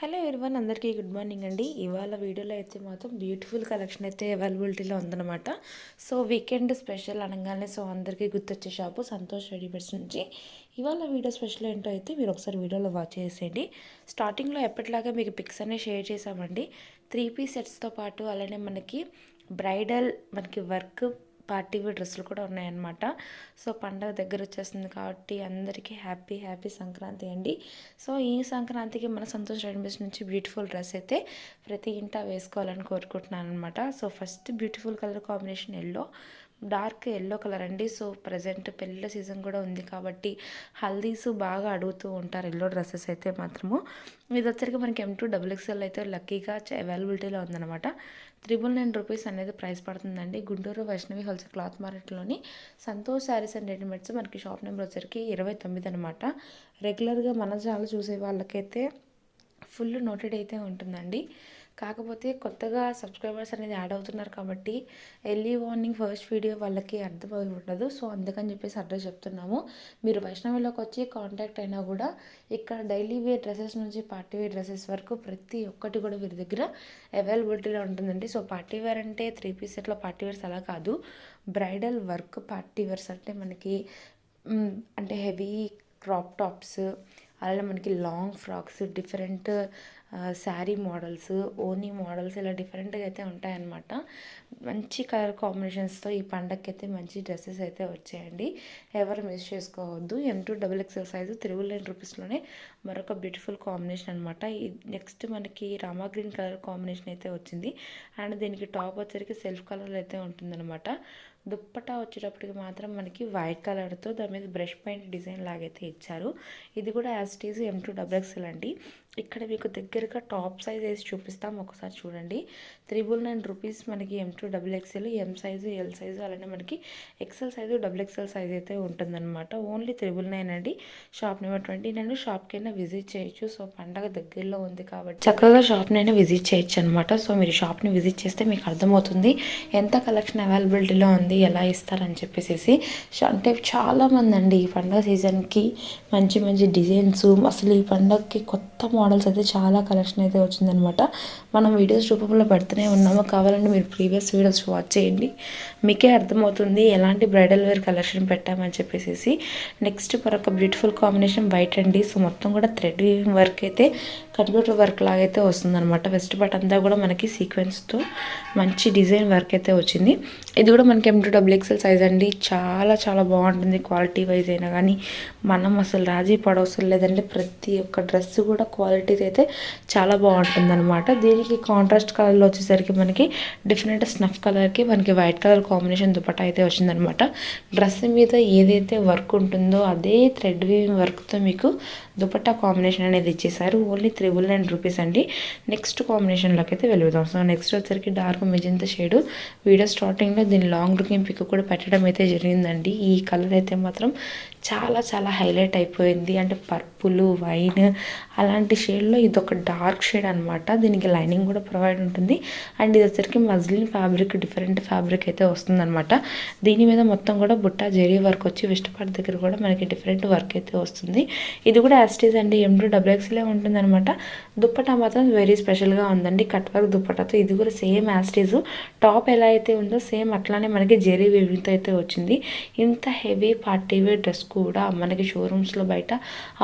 Hello everyone అందరికీ good morning అండి. ఇవాళ వీడియోలో అయితే మాత్రం బ్యూటిఫుల్ కలెక్షన్ అయితే అవైలబిలిటీలో ఉందన్నమాట. సో వీకెండ్ స్పెషల్ అనగానే సో అందరికీ గుర్తొచ్చే షాపు సంతోష్ రెడీమేడ్స్ నుంచి. ఇవాళ వీడియో స్పెషల్ ఏంటో అయితే మీరు ఒకసారి వీడియోలో వాచ్ చేసేయండి. స్టార్టింగ్లో ఎప్పటిలాగా మీకు పిక్స్ అనే షేర్ చేసామండి త్రీ పీస్ సెట్స్తో పాటు అలానే మనకి బ్రైడల్ మనకి వర్క్ పార్టీ డ్రెస్సులు కూడా ఉన్నాయన్నమాట. సో పండగ దగ్గర వచ్చేస్తుంది కాబట్టి అందరికీ హ్యాపీ హ్యాపీ సంక్రాంతి అండి. సో ఈ సంక్రాంతికి మన సంతోష్ రెడ్మిస్ నుంచి బ్యూటిఫుల్ డ్రెస్ అయితే ప్రతి ఇంట వేసుకోవాలని కోరుకుంటున్నాను అనమాట so first beautiful colour combination yellow dark yellow colour అండి. సో ప్రజెంట్ పెళ్ళిళ్ళ సీజన్ కూడా ఉంది కాబట్టి హల్దీస్ బాగా అడుగుతూ ఉంటారు ఎల్లో డ్రెస్సెస్ అయితే మాత్రము. ఇది వచ్చరికి మనకి ఎం టూ డబుల్ ఎక్స్ఎల్ అయితే లక్కీగా అవైలబిలిటీలో ఉందన్నమాట. త్రిబుల్ నైన్ రూపీస్ అనేది ప్రైస్ పడుతుందండి. గుంటూరు వైష్ణవి హోల్సేల్ క్లాత్ మార్కెట్లోని సంతోష్ శారీస్ అండ్ రెడీమేడ్స్ మనకి షాప్ నెంబర్ వచ్చరికి ఇరవై తొమ్మిది అనమాట రెగ్యులర్గా మన ఛానల్ చూసే వాళ్ళకైతే ఫుల్ నోటెడ్ అయితే ఉంటుందండి. కాకపోతే కొత్తగా సబ్స్క్రైబర్స్ అనేది యాడ్ అవుతున్నారు కాబట్టి ఎర్లీ మార్నింగ్ ఫస్ట్ వీడియో వాళ్ళకి అర్థమై ఉండదు. సో అందుకని చెప్పేసి అడ్రస్ చెప్తున్నాము. మీరు వైష్ణవిలోకి వచ్చి కాంటాక్ట్ అయినా కూడా ఇక్కడ డైలీ వేర్ డ్రెస్సెస్ నుంచి పార్టీ వేర్ డ్రెస్సెస్ వరకు ప్రతి ఒక్కటి కూడా వీరి దగ్గర అవైలబిలిటీలో ఉంటుందండి. సో పార్టీ వేర్ అంటే త్రీ పీస్ సెట్లో పార్టీ వేర్స్ అలా కాదు. బ్రైడల్ వర్క్ పార్టీ వేర్స్ అంటే మనకి అంటే హెవీ క్రాప్ టాప్స్ అలానే మనకి long frocks different sari models ఓనీ models ఇలా డిఫరెంట్గా అయితే ఉంటాయన్నమాట. మంచి కలర్ కాంబినేషన్స్తో ఈ పండగకి అయితే మంచి డ్రెస్సెస్ అయితే వచ్చాయండి. ఎవరు మిస్ చేసుకోవద్దు. M to double XL size triple nine రూపీస్లోనే మరొక బ్యూటిఫుల్ కాంబినేషన్ అనమాట నెక్స్ట్ మనకి రామా గ్రీన్ కలర్ కాంబినేషన్ అయితే వచ్చింది. అండ్ దీనికి టాప్ వచ్చరికి సెల్ఫ్ కలర్ అయితే ఉంటుందన్నమాట. దుప్పటా వచ్చేటప్పటికి మాత్రం మనకి వైట్ కలర్తో దాని మీద బ్రష్ పెయింట్ డిజైన్ లాగైతే ఇచ్చారు. ఇది కూడా as it is M to double XL అండి. ఇక్కడ మీకు దగ్గరగా టాప్ సైజ్ వేసి చూపిస్తాం. ఒకసారి చూడండి. త్రిబుల్ నైన్ రూపీస్ మనకి M to double XL M size L size అలానే మనకి XL size double XL size అయితే ఉంటుందన్నమాట. ఓన్లీ త్రిబుల్ నైన్ అండి. షాప్ నెంబర్ ట్వంటీ నైన్ షాప్కైనా విజిట్ చేయొచ్చు. సో పండగ దగ్గరలో ఉంది కాబట్టి చక్కగా షాప్నైనా విజిట్ చేయొచ్చు అనమాట సో మీరు షాప్ని విజిట్ చేస్తే మీకు అర్థమవుతుంది. ఎంత కలెక్షన్ అవైలబిలిటీలో ఉంది ఎలా ఇస్తారని చెప్పేసి అంటే చాలామంది అండి ఈ పండగ సీజన్కి మంచి మంచి డిజైన్స్ అసలు ఈ పండగకి కొత్త మోడల్స్ అయితే చాలా కలెక్షన్ అయితే వచ్చిందనమాట. మనం వీడియోస్ రూపంలో పెడుతూనే ఉన్నాము. కావాలంటే మీరు ప్రీవియస్ వీడియోస్ వాచ్ చేయండి. మీకే అర్థమవుతుంది ఎలాంటి బ్రైడల్ వేర్ కలెక్షన్ పెట్టామని చెప్పేసి నెక్స్ట్ మరొక బ్యూటిఫుల్ కాంబినేషన్ వైట్ అండి. సో మొత్తం కూడా థ్రెడ్ వర్క్ అయితే కంప్యూటర్ వర్క్ లాగైతే వస్తుందనమాట. వెస్ట్ బట్ అంతా కూడా మనకి సీక్వెన్స్తో మంచి డిజైన్ వర్క్ అయితే వచ్చింది. ఇది కూడా మనకి M to to double XL size అండి. చాలా చాలా బాగుంటుంది క్వాలిటీ వైజ్ అయినా కానీ మనం అసలు రాజీ పడవసరం లేదంటే ప్రతి ఒక్క డ్రెస్ కూడా క్వాలిటీ అయితే చాలా బాగుంటుంది అనమాట దీనికి కాంట్రాస్ట్ కలర్లో వచ్చేసరికి మనకి డిఫరెంట్ స్నఫ్ కలర్కి మనకి వైట్ కలర్ కాంబినేషన్ దుపట్టా అయితే వచ్చిందనమాట డ్రెస్ మీద ఏదైతే వర్క్ ఉంటుందో అదే థ్రెడ్ వీవింగ్ వర్క్తో మీకు దుపట్టా కాంబినేషన్ అనేది ఇచ్చేసారు ఓన్లీ త్రిబుల్ నైన్ రూపీస్ అండి. నెక్స్ట్ కాంబినేషన్లోకి అయితే వెళ్దాం. సో నెక్స్ట్ వచ్చేసరికి డార్క్ మెజంత షేడు వీడియో స్టార్టింగ్లో దీని లాంగ్ ఎంపిక పిక్ కూడా పెట్టడం అయితే జరిగిందండి. ఈ కలర్ అయితే మాత్రం చాలా చాలా హైలైట్ అయిపోయింది. అంటే పర్పుల్ వైన్ అలాంటి షేడ్లో ఇది ఒక డార్క్ షేడ్ అనమాట దీనికి లైనింగ్ కూడా ప్రొవైడ్ ఉంటుంది. అండ్ ఇది వచ్చరికి మజ్లిన్ ఫ్యాబ్రిక్ డిఫరెంట్ ఫ్యాబ్రిక్ అయితే వస్తుందన్నమాట. దీని మీద మొత్తం కూడా బుట్ట జెరీ వర్క్ వచ్చి వెస్ట్పాట్ దగ్గర కూడా మనకి డిఫరెంట్ వర్క్ అయితే వస్తుంది. ఇది కూడా యాస్టీజ్ అండి ఎం టూ ఎక్స్లే ఉంటుందన్నమాట. దుప్పటా మాత్రం వెరీ స్పెషల్గా ఉందండి. కట్ వర్క్ దుప్పటాతో ఇది కూడా సేమ్ యాస్టీజ్ టాప్ ఎలా అయితే ఉందో సేమ్ అట్లానే మనకి జెరీ వివితో అయితే వచ్చింది. ఇంత హెవీ పార్టీ వేర్ డ్రెస్ కూడా మనకి షోరూమ్స్లో బయట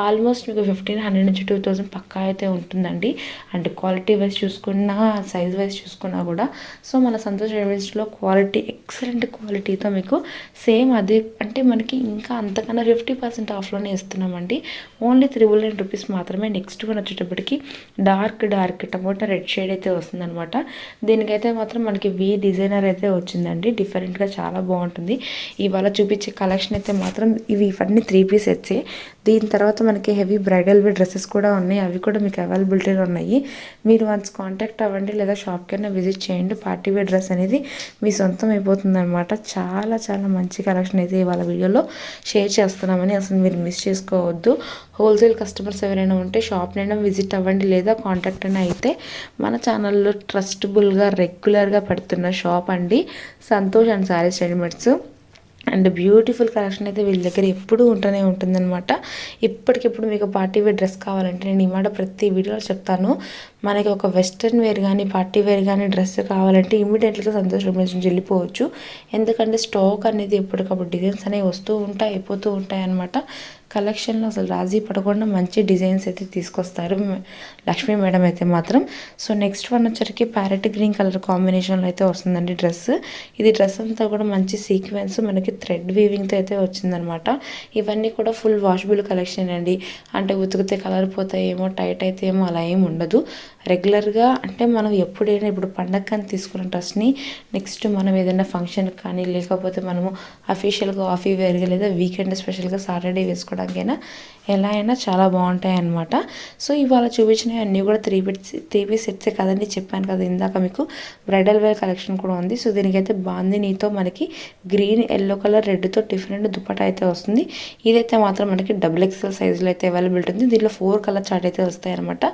ఆల్మోస్ట్ మీకు ఫిఫ్టీన్ హండ్రెడ్ నుంచి టూ థౌజండ్ పక్కా అయితే ఉంటుందండి. అండ్ క్వాలిటీ వైజ్ చూసుకున్నా సైజ్ వైజ్ చూసుకున్నా కూడా. సో మన సంతోష్ రెడీమేడ్స్లో క్వాలిటీ ఎక్సలెంట్ క్వాలిటీతో మీకు సేమ్ అదే అంటే మనకి ఇంకా అంతకన్నా ఫిఫ్టీ పర్సెంట్ ఆఫ్లోనే ఇస్తున్నామండి. ఓన్లీ త్రిబుల్ నైన్ రూపీస్ మాత్రమే నెక్స్ట్ వన్ వచ్చేటప్పటికి dark dark tomato red shade అయితే వస్తుందన్నమాట. దీనికైతే మాత్రం మనకి వి డిజైనర్ అయితే వచ్చిందండి. డిఫరెంట్గా చాలా బాగుంటుంది. ఇవాళ చూపించే కలెక్షన్ అయితే మాత్రం ఇవి ఇవన్నీ త్రీ పీస్ సెట్సే దీని తర్వాత మనకి హెవీ బ్రైడల్ వే డ్రెస్సెస్ కూడా ఉన్నాయి. అవి కూడా మీకు అవైలబిలిటీలో ఉన్నాయి. మీరు వన్స్ కాంటాక్ట్ అవ్వండి లేదా షాప్కైనా విజిట్ చేయండి. పార్టీ వేర్ డ్రెస్ అనేది మీ సొంతం అయిపోతుంది అనమాట చాలా చాలా మంచి కలెక్షన్ అయితే ఇవాళ వీడియోలో షేర్ చేస్తున్నామని అసలు మీరు మిస్ చేసుకోవద్దు. హోల్సేల్ కస్టమర్స్ ఎవరైనా ఉంటే షాప్నైనా విజిట్ అవ్వండి లేదా కాంటాక్ట్ అయినా అయితే మన ఛానల్లో ట్రస్టబుల్గా రెగ్యులర్గా పెడుతున్న షాప్ అండి. Santosh and saris readymades and beautiful collection అయితే వీళ్ళ దగ్గర ఎప్పుడూ ఉంటూనే ఉంటుందన్నమాట. ఇప్పటికిప్పుడు మీకు పార్టీ వేర్ డ్రెస్ కావాలంటే నేను ఈ మాట ప్రతి వీడియోలో చెప్తాను. మనకి ఒక వెస్ట్రన్ వేర్ కానీ పార్టీ వేర్ కానీ డ్రెస్ కావాలంటే ఇమీడియట్గా సంతోషం నుంచి వెళ్ళిపోవచ్చు. ఎందుకంటే స్టాక్ అనేది ఎప్పటికప్పుడు డిజైన్స్ అనేవి వస్తూ ఉంటాయి అయిపోతూ ఉంటాయి అన్నమాట కలెక్షన్లో అసలు రాజీ పడకుండా మంచి డిజైన్స్ అయితే తీసుకొస్తారు. లక్ష్మీ మేడం అయితే మాత్రం. సో నెక్స్ట్ వన్ వచ్చరికి ప్యారెట్ గ్రీన్ కలర్ కాంబినేషన్లో అయితే వస్తుందండి డ్రెస్ ఇది డ్రెస్ అంతా కూడా మంచి సీక్వెన్స్ మనకి థ్రెడ్ వీవింగ్తో అయితే వచ్చిందనమాట. ఇవన్నీ కూడా ఫుల్ వాషబుల్ కలెక్షన్ అండి. అంటే ఉతికితే కలర్ పోతాయేమో టైట్ అయితే ఏమో అలా ఏమి ఉండదు. రెగ్యులర్గా అంటే మనం ఎప్పుడైనా ఇప్పుడు పండగ కానీ తీసుకున్న డ్రెస్ని నెక్స్ట్ మనం ఏదైనా ఫంక్షన్ కానీ లేకపోతే మనము అఫీషియల్గా ఆఫీ వేర్గా లేదా వీకెండ్ స్పెషల్గా సాటర్డే వేసుకోవడానికైనా ఎలా అయినా చాలా బాగుంటాయి అనమాట సో ఇవాళ చూపించినవి అన్నీ కూడా త్రీ బిట్స్ త్రీ పీస్ సెట్సే కదండి చెప్పాను కదా ఇందాక మీకు బ్రైడల్ వేర్ కలెక్షన్ కూడా ఉంది. సో దీనికైతే బాందినీతో మనకి గ్రీన్ ఎల్లో కలర్ రెడ్తో డిఫరెంట్ దుప్పట అయితే వస్తుంది. ఇదైతే మాత్రం మనకి డబుల్ ఎక్స్ఎల్ సైజులో అయితే అవైలబిలిటీ ఉంది. దీంట్లో ఫోర్ కలర్ చార్ట్ అయితే వస్తాయన్నమాట.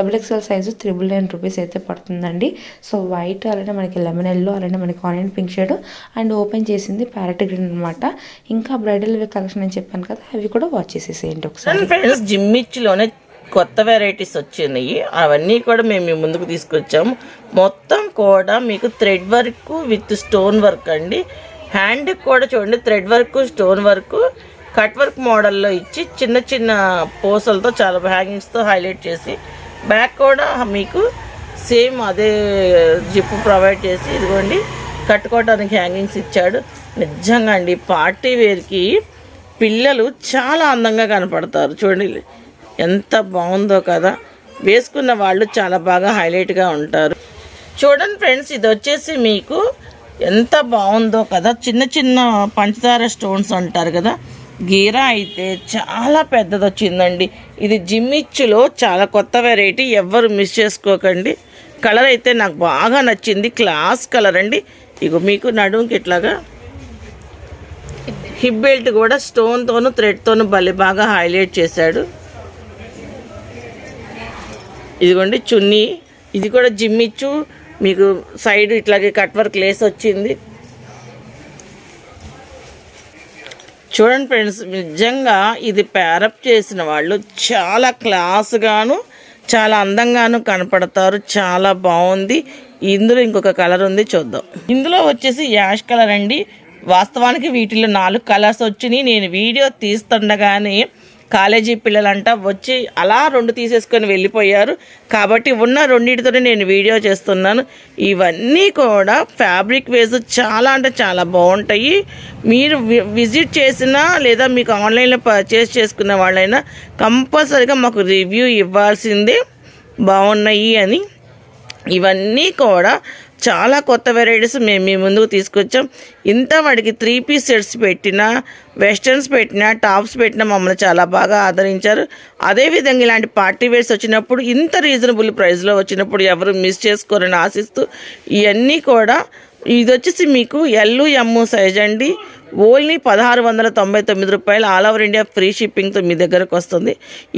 Double XL size triple nine rupees అయితే పడుతుందండి. సో వైట్ అలానే మనకి లెమన్ ఎల్లో అలానే మనకి onion pink shade and open చేసింది ప్యారెట్ గ్రీన్ అనమాట ఇంకా బ్రైడల్ వేర్ కలెక్షన్ అని చెప్పాను కదా అవి కూడా వాచ్ చేసేసేయండి ఒకసారి. ఫ్రెండ్స్ జిమ్మిచ్చిలోనే కొత్త వెరైటీస్ వచ్చినాయి. అవన్నీ కూడా మేము మీ ముందుకు తీసుకొచ్చాము. మొత్తం కూడా మీకు thread work with stone work అండి. హ్యాండ్ కూడా చూడండి thread work stone work cut work మోడల్లో ఇచ్చి చిన్న చిన్న పూసలతో చాలా హ్యాంగింగ్స్తో హైలైట్ చేసి బ్యాక్ కూడా మీకు సేమ్ అదే జిప్పు ప్రొవైడ్ చేసి ఇదిగోండి కట్టుకోవడానికి హ్యాంగింగ్స్ ఇచ్చాడు. నిజంగా అండి పార్టీ వేర్కి పిల్లలు చాలా అందంగా కనపడతారు. చూడండి ఎంత బాగుందో కదా. వేసుకున్న వాళ్ళు చాలా బాగా హైలైట్గా ఉంటారు. చూడండి ఫ్రెండ్స్ ఇది వచ్చేసి మీకు ఎంత బాగుందో కదా. చిన్న చిన్న పంచదార స్టోన్స్ అంటారు కదా. గీరా అయితే చాలా పెద్దది వచ్చిందండి. ఇది జిమ్మిచ్చులో చాలా కొత్త వెరైటీ ఎవ్వరు మిస్ చేసుకోకండి. కలర్ అయితే నాకు బాగా నచ్చింది. క్లాస్ కలర్ అండి. ఇక మీకు నడుముకి ఇట్లాగా హిప్ బెల్ట్ కూడా స్టోన్తోను థ్రెడ్తోను భలే బాగా హైలైట్ చేశాడు. ఇదిగోండి చున్నీ. ఇది కూడా జిమ్మిచ్చు మీకు సైడ్ ఇట్లాగే కట్ వర్క్ లేస్ వచ్చింది. చూడండి ఫ్రెండ్స్ నిజంగా ఇది ప్యారప్ చేసిన వాళ్ళు చాలా క్లాస్గాను చాలా అందంగాను కనపడతారు. చాలా బాగుంది. ఇందులో ఇంకొక కలర్ ఉంది చూద్దాం. ఇందులో వచ్చేసి యాష్ కలర్ అండి. వాస్తవానికి వీటిలో నాలుగు కలర్స్ వచ్చినాయి. నేను వీడియో తీస్తుండగానే కాలేజీ పిల్లలంట వచ్చి అలా రెండు తీసేసుకొని వెళ్ళిపోయారు. కాబట్టి ఉన్న రెండింటితోనే నేను వీడియో చేస్తున్నాను. ఇవన్నీ కూడా ఫ్యాబ్రిక్ వేస్ చాలా అంటే చాలా బాగుంటాయి. మీరు వి- విజిట్ చేసినా లేదా మీకు ఆన్లైన్లో పర్చేస్ చేసుకున్న వాళ్ళైనా కంపల్సరీగా మాకు రివ్యూ ఇవ్వాల్సిందే. బాగున్నాయి అని. ఇవన్నీ కూడా చాలా కొత్త వెరైటీస్ మేము మీ ముందుకు తీసుకొచ్చాం. ఇంత వాడికి త్రీ పీస్ సెట్స్ పెట్టినా వెస్టర్న్స్ పెట్టినా టాప్స్ పెట్టినా మమ్మల్ని చాలా బాగా ఆదరించారు. అదేవిధంగా ఇలాంటి పార్టీ వేర్స్ వచ్చినప్పుడు ఇంత రీజనబుల్ ప్రైస్లో వచ్చినప్పుడు ఎవరు మిస్ చేసుకోరని ఆశిస్తూ ఇవన్నీ కూడా ఇది వచ్చేసి మీకు ఎల్లు ఎమ్ము సైజ్ అండి. ఓన్లీ పదహారు వందల తొంభై తొమ్మిది రూపాయలు ఆల్ ఓవర్ ఇండియా ఫ్రీ షిప్పింగ్తో మీ దగ్గరకు వస్తుంది.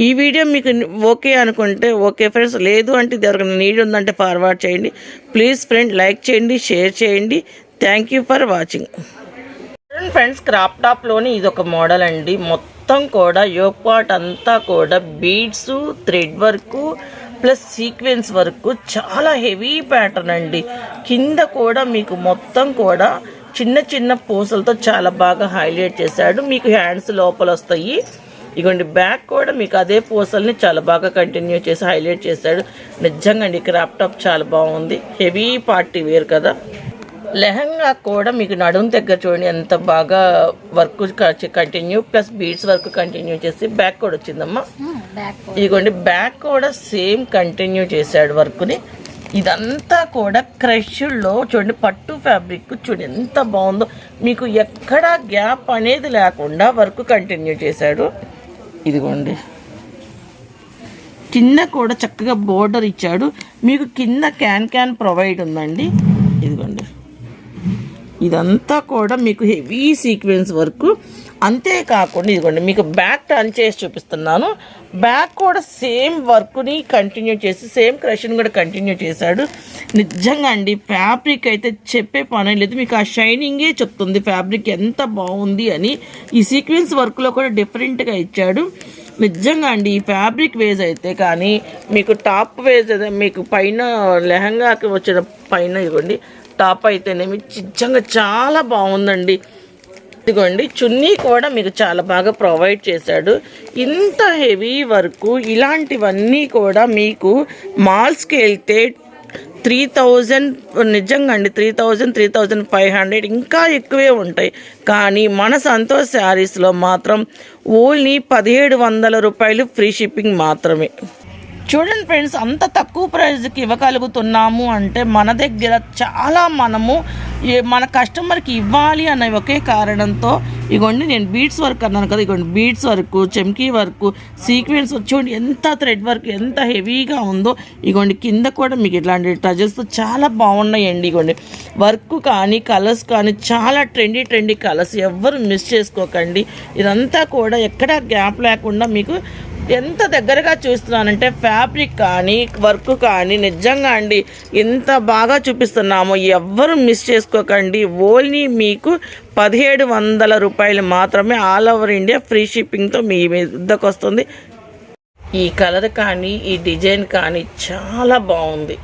ఈ వీడియో మీకు ఓకే అనుకుంటే ఓకే ఫ్రెండ్స్. లేదు అంటే ఇది ఎవరికైనా నీడ్ ఉందంటే ఫార్వర్డ్ చేయండి. ప్లీజ్ ఫ్రెండ్ లైక్ చేయండి షేర్ చేయండి. Thank you for watching. Friends crop టాప్లోని ఇది ఒక మోడల్ అండి. మొత్తం కూడా యోగ్ పార్ట్ అంతా కూడా beads thread work plus sequins వరకు చాలా హెవీ ప్యాటర్న్ అండి. కింద కూడా మీకు మొత్తం కూడా చిన్న చిన్న పూసలతో చాలా బాగా హైలైట్ చేశాడు. మీకు హ్యాండ్స్ లోపల వస్తాయి. ఇగోండి బ్యాక్ కూడా మీకు అదే పూసల్ని చాలా బాగా కంటిన్యూ చేసి హైలైట్ చేశాడు. నిజంగా అండి క్రాప్ టాప్ చాలా బాగుంది. హెవీ పార్టీ వేర్ కదా. లెహంగా కూడా మీకు నడుము దగ్గర చూడండి ఎంత బాగా work continue plus beads work continue చేసి బ్యాక్ కూడా వచ్చిందమ్మా. ఇదిగోండి బ్యాక్ కూడా సేమ్ కంటిన్యూ చేశాడు వర్క్ని ఇదంతా కూడా క్రష్లో చూడండి పట్టు ఫ్యాబ్రిక్ చూడండి ఎంత బాగుందో. మీకు ఎక్కడా గ్యాప్ అనేది లేకుండా వర్క్ కంటిన్యూ చేశాడు. ఇదిగోండి. కింద కూడా చక్కగా బోర్డర్ ఇచ్చాడు. మీకు కింద క్యాన్ క్యాన్ ప్రొవైడ్ ఉందండి. ఇదిగోండి. ఇదంతా కూడా మీకు హెవీ సీక్వెన్స్ వర్క్. అంతేకాకుండా ఇదిగోండి మీకు బ్యాక్ టర్న్ చేసి చూపిస్తున్నాను. బ్యాక్ కూడా సేమ్ వర్క్ని కంటిన్యూ చేసి సేమ్ క్రషన్ కూడా కంటిన్యూ చేశాడు. నిజంగా అండి ఫ్యాబ్రిక్ అయితే చెప్పే పని లేదు. మీకు ఆ షైనింగే చెప్తుంది ఫ్యాబ్రిక్ ఎంత బాగుంది అని. ఈ సీక్వెన్స్ వర్క్లో కూడా డిఫరెంట్గా ఇచ్చాడు. నిజంగా అండి ఈ ఫ్యాబ్రిక్ వేజ్ అయితే కానీ మీకు టాప్ వేజ్ మీకు పైన లెహంగాకి వచ్చిన పైన ఇదిగోండి టాప్ అయితేనేమి నిజంగా చాలా బాగుందండి. ఇదిగోండి చున్నీ కూడా మీకు చాలా బాగా ప్రొవైడ్ చేశాడు. ఇంత హెవీ వర్క్ ఇలాంటివన్నీ కూడా మీకు మాల్స్కి వెళ్తే త్రీ థౌజండ్ నిజంగా అండి three thousand three thousand five hundred ఇంకా ఎక్కువే ఉంటాయి. కానీ మన సంతోష్ శారీస్లో మాత్రం ఓన్లీ పదిహేడు వందల రూపాయలు ఫ్రీ షిప్పింగ్ మాత్రమే. చూడండి ఫ్రెండ్స్ అంత తక్కువ ప్రైస్కి ఇవ్వగలుగుతున్నాము అంటే మన దగ్గర చాలా మనము ఏ- మన కస్టమర్కి ఇవ్వాలి అనే ఒకే కారణంతో ఇగోండి నేను బీడ్స్ వర్క్ అన్నాను కదా ఇగోండి బీడ్స్ వర్క్ చెమ్కీ వర్క్ సీక్వెన్స్ చూడండి ఎంత థ్రెడ్ వర్క్ ఎంత హెవీగా ఉందో ఇగోండి కింద కూడా మీకు ఇట్లాంటి టజల్స్తో చాలా బాగున్నాయండి ఇగోండి. వర్క్ కానీ కలర్స్ కానీ చాలా ట్రెండీ ట్రెండీ కలర్స్ ఎవ్వరు మిస్ చేసుకోకండి. ఇదంతా కూడా ఎక్కడా గ్యాప్ లేకుండా మీకు ఎంత దగ్గరగా చూస్తున్నానంటే ఫ్యాబ్రిక్ కానీ వర్క్ కానీ నిజంగా అండి ఎంత బాగా చూపిస్తున్నామో. ఎవ్వరు మిస్ చేసుకోకండి. ఓన్లీ మీకు పదిహేడు వందల రూపాయలు మాత్రమే ఆల్ ఓవర్ ఇండియా ఫ్రీ షిప్పింగ్తో మీ వద్దకు వస్తుంది. ఈ కలర్ కానీ ఈ డిజైన్ కానీ చాలా బాగుంది.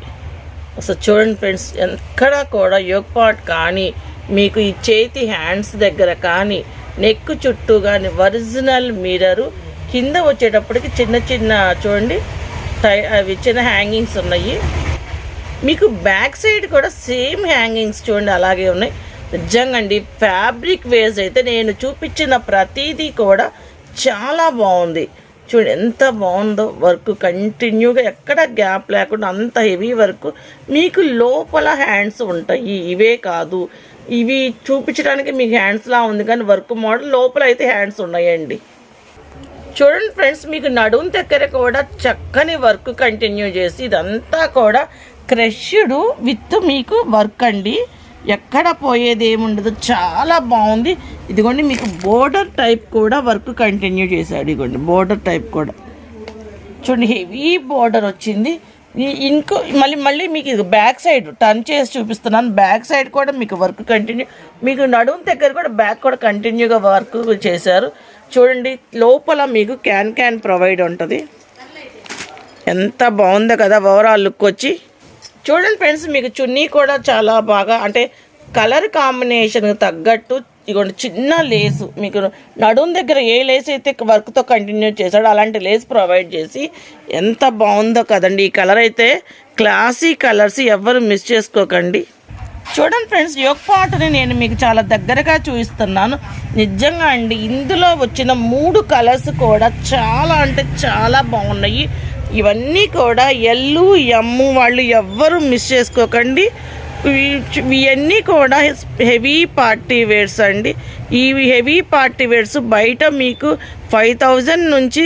అసలు చూడండి ఫ్రెండ్స్ ఎక్కడ కూడా యోగ్ పాట్ కానీ మీకు ఈ చేతి హ్యాండ్స్ దగ్గర కానీ నెక్ చుట్టూ కానీ ఒరిజినల్ మిరరు కింద వచ్చేటప్పటికి చిన్న చిన్న చూడండి టై అవి చిన్న హ్యాంగింగ్స్ ఉన్నాయి. మీకు బ్యాక్ సైడ్ కూడా సేమ్ హ్యాంగింగ్స్ చూడండి అలాగే ఉన్నాయి. నిజంగా అండి ఫ్యాబ్రిక్ వేస్ అయితే నేను చూపించిన ప్రతిదీ కూడా చాలా బాగుంది. చూడండి ఎంత బాగుందో వర్క్ కంటిన్యూగా ఎక్కడ గ్యాప్ లేకుండా అంత హెవీ వర్క్. మీకు లోపల హ్యాండ్స్ ఉంటాయి ఇవే కాదు. ఇవి చూపించడానికి మీకు హ్యాండ్స్లా ఉంది కానీ వర్క్ మోడల్ లోపల అయితే హ్యాండ్స్ ఉన్నాయండి. చూడండి ఫ్రెండ్స్ మీకు నడుం దగ్గర కూడా చక్కని వర్క్ కంటిన్యూ చేసి ఇదంతా కూడా క్రష్డ్ విత్ మీకు వర్క్ అండి. ఎక్కడ పోయేది ఏముండదు చాలా బాగుంది. ఇదిగోండి మీకు బోర్డర్ టైప్ కూడా వర్క్ కంటిన్యూ చేశాడు. ఇదిగోండి బోర్డర్ టైప్ కూడా. చూడండి హెవీ బోర్డర్ వచ్చింది. ఇంకో మళ్ళీ మళ్ళీ మీకు ఇది బ్యాక్ సైడ్ టర్న్ చేసి చూపిస్తున్నాను. బ్యాక్ సైడ్ కూడా మీకు వర్క్ కంటిన్యూ మీకు నడుము దగ్గర కూడా బ్యాక్ కూడా కంటిన్యూగా వర్క్ చేశారు. చూడండి లోపల మీకు క్యాన్ క్యాన్ ప్రొవైడ్ ఉంటుంది. ఎంత బాగుందో కదా ఓవరాల్ లుక్ వచ్చి. చూడండి ఫ్రెండ్స్ మీకు చున్నీ కూడా చాలా బాగా అంటే కలర్ కాంబినేషన్ తగ్గట్టు ఇగోండి చిన్న లేసు మీకు నడుం దగ్గర ఏ లేస్ అయితే వర్క్తో కంటిన్యూ చేశాడో అలాంటి లేస్ ప్రొవైడ్ చేసి ఎంత బాగుందో కదండి ఈ కలర్ అయితే. క్లాసీ కలర్స్ ఎవ్వరు మిస్ చేసుకోకండి. చూడండి ఫ్రెండ్స్ యొక్క పాటని నేను మీకు చాలా దగ్గరగా చూపిస్తున్నాను. నిజంగా అండి ఇందులో వచ్చిన మూడు కలర్స్ కూడా చాలా అంటే చాలా బాగున్నాయి. ఇవన్నీ కూడా ఎల్లు ఎమ్ము వాళ్ళు ఎవ్వరు మిస్ చేసుకోకండి. ఇవన్నీ కూడా హెవీ పార్టీ వేర్స్ అండి. ఈ హెవీ పార్టీ వేర్స్ బయట మీకు ఫైవ్ థౌజండ్ నుంచి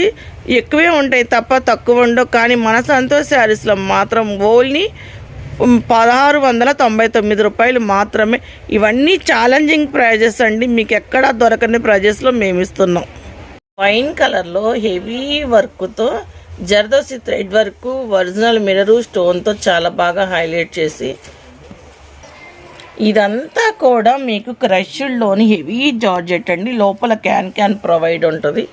ఎక్కువే ఉంటాయి తప్ప తక్కువ ఉండవు. కానీ మన సంతోష్ శారీస్లో మాత్రం ఓన్లీ పదహారు వందల తొంభై తొమ్మిది రూపాయలు మాత్రమే. ఇవన్నీ ఛాలెంజింగ్ ప్రైజెస్ అండి. మీకు ఎక్కడా దొరకని ప్రైజెస్లో మేము ఇస్తున్నాం. వైన్ కలర్లో హెవీ వర్క్తో zardozi thread work original mirror స్టోన్తో చాలా బాగా హైలైట్ చేసి ఇదంతా కూడా మీకు క్రష్డ్లోని హెవీ జార్జెట్ అండి. లోపల క్యాన్ క్యాన్ ప్రొవైడ్ ఉంటుంది.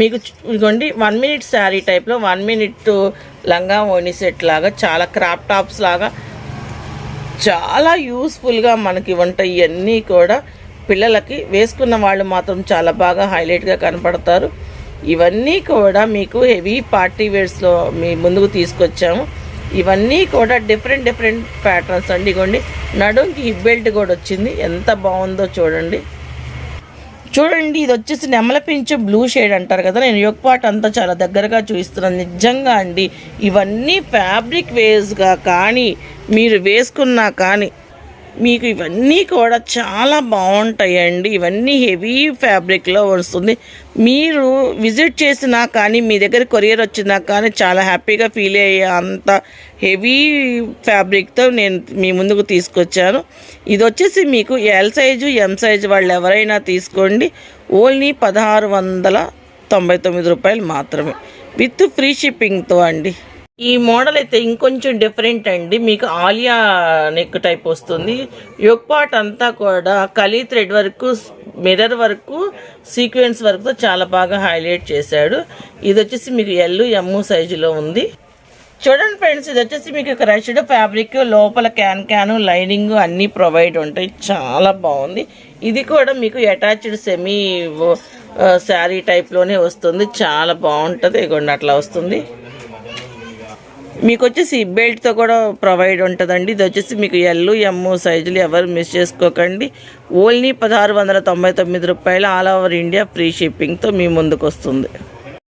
మీకు ఇదిగోండి వన్ మినిట్ శారీ టైప్లో వన్ మినిట్ లంగా ఓని సెట్ లాగా చాలా క్రాప్ టాప్స్ లాగా చాలా యూస్ఫుల్గా మనకి ఉంటాయి ఇవన్నీ కూడా. పిల్లలకి వేసుకున్న వాళ్ళు మాత్రం చాలా బాగా హైలైట్గా కనపడతారు. ఇవన్నీ కూడా మీకు హెవీ పార్టీ వేర్స్లో మీ ముందుకు తీసుకొచ్చాము. ఇవన్నీ కూడా డిఫరెంట్ డిఫరెంట్ ప్యాటర్న్స్ అండి. ఇగోండి నడుంకి హిప్ బెల్ట్ కూడా వచ్చింది. ఎంత బాగుందో చూడండి. చూడండి ఇది వచ్చేసి నెమల బ్లూ షేడ్ అంటారు కదా నేను యొక్క పాట అంతా చాలా దగ్గరగా చూపిస్తున్నాను. నిజంగా అండి ఇవన్నీ ఫ్యాబ్రిక్ వేస్గా కానీ మీరు వేసుకున్నా కానీ మీకు ఇవన్నీ కూడా చాలా బాగుంటాయండి. ఇవన్నీ హెవీ ఫ్యాబ్రిక్లో వస్తుంది. మీరు విజిట్ చేసినా కానీ మీ దగ్గర కొరియర్ వచ్చినా కానీ చాలా హ్యాపీగా ఫీల్ అయ్యే అంత హెవీ ఫ్యాబ్రిక్తో నేను మీ ముందుకు తీసుకొచ్చాను. ఇది వచ్చేసి మీకు ఎల్ సైజు ఎం సైజు వాళ్ళు ఎవరైనా తీసుకోండి. ఓన్లీ పదహారు వందల తొంభై తొమ్మిది రూపాయలు మాత్రమే. విత్ ఫ్రీ షిప్పింగ్తో అండి. ఈ మోడల్ అయితే ఇంకొంచెం డిఫరెంట్ అండి. మీకు ఆలియా నెక్ టైప్ వస్తుంది. యోగ్ పార్ట్ అంతా కూడా కలీ థ్రెడ్ వరకు మిర్రర్ వరకు సీక్వెన్స్ వరకుతో చాలా బాగా హైలైట్ చేశాడు. ఇది వచ్చేసి మీకు ఎల్లు ఎమ్ము సైజులో ఉంది. చూడండి ఫ్రెండ్స్ ఇది వచ్చేసి మీకు క్రష్డ్ ఫ్యాబ్రిక్ లోపల క్యాన్ క్యాను లైనింగ్ అన్నీ ప్రొవైడ్ ఉంటాయి. చాలా బాగుంది. ఇది కూడా మీకు అటాచ్డ్ సెమీ శారీ టైప్లోనే వస్తుంది. చాలా బాగుంటుంది. ఇగోండి అట్లా వస్తుంది. మీకు వచ్చేసి బెల్ట్తో కూడా ప్రొవైడ్ ఉంటుందండి. ఇది వచ్చేసి మీకు ఎల్లు ఎమ్ము సైజులు ఎవరు మిస్ చేసుకోకండి. ఓన్లీ పదహారు వందల తొంభై తొమ్మిది రూపాయలు ఆల్ ఓవర్ ఇండియా ఫ్రీ షిప్పింగ్తో మీ ముందుకు వస్తుంది